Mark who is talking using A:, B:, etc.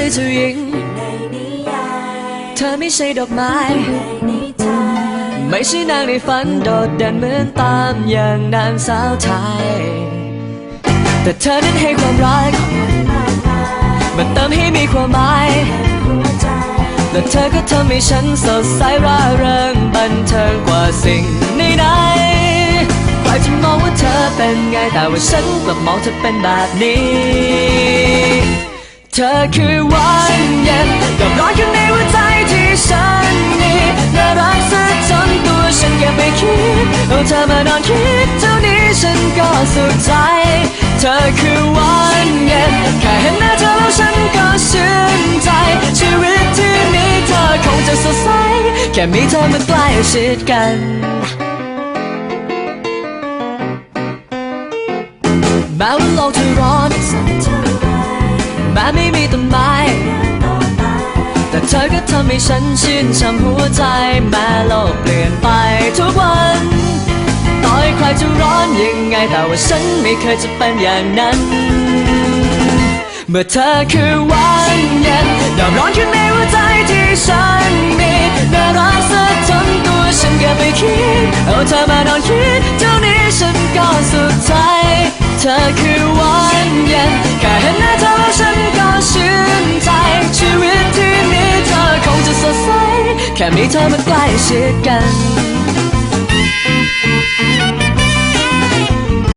A: ช่เจ้หญิง เธอไม่ใช่ดอกไม้ ไม่ใช่นางในฝันโดดเด่นเหมือนตามอย่างนางสาวไทย แต่เธอนั้นให้ความรัก มันเติมให้มีความหมาย และเธอก็ทำให้ฉันสดใสร่าเริงบันเทิงกว่าสิ่งใดใครจะมองว่าเธอเป็นไงแต่ว่าฉันกลับมองเธอเป็นแบบนี้ เธอคือวันเย็นกับร้อนข้างในหัวใจที่ฉันมีน่ารักซะจนตัวฉันเก็บไปคิดเอาเธอมานอนคิดเท่านี้ฉันก็สุขใจ เธอคือวันเย็นแค่เห็นหน้าเธอแล้วฉันก็ชื่นใจ ชีวิตที่มีเธอคงจะสดใสแค่มีเธอมาใกล้ชิดกันแม้ว่าโลกจะร้อน เธอก็ทำให้ฉันชื่นช่ำหัวใจแม้โลกเปลี่ยนไปทุกวัน ต่อให้ใครจะร้อนยังไงแต่ว่าฉันไม่เคยจะเป็นอย่างนั้น เมื่อเธอคือวันเย็นดาวร้อนขึ้นในหัวใจที่ฉันมีน่ารักซะจนตัวฉันเก็บไปคิดเอาเธอมานอนคิดเท่านี้ฉันก็สุขใจ เธอคือวันเย็นแค่เห็นหน้าเธอ ชีวิตที่มีเธอคงจะสดใสแค่มีเธอมาใกล้ชิดกัน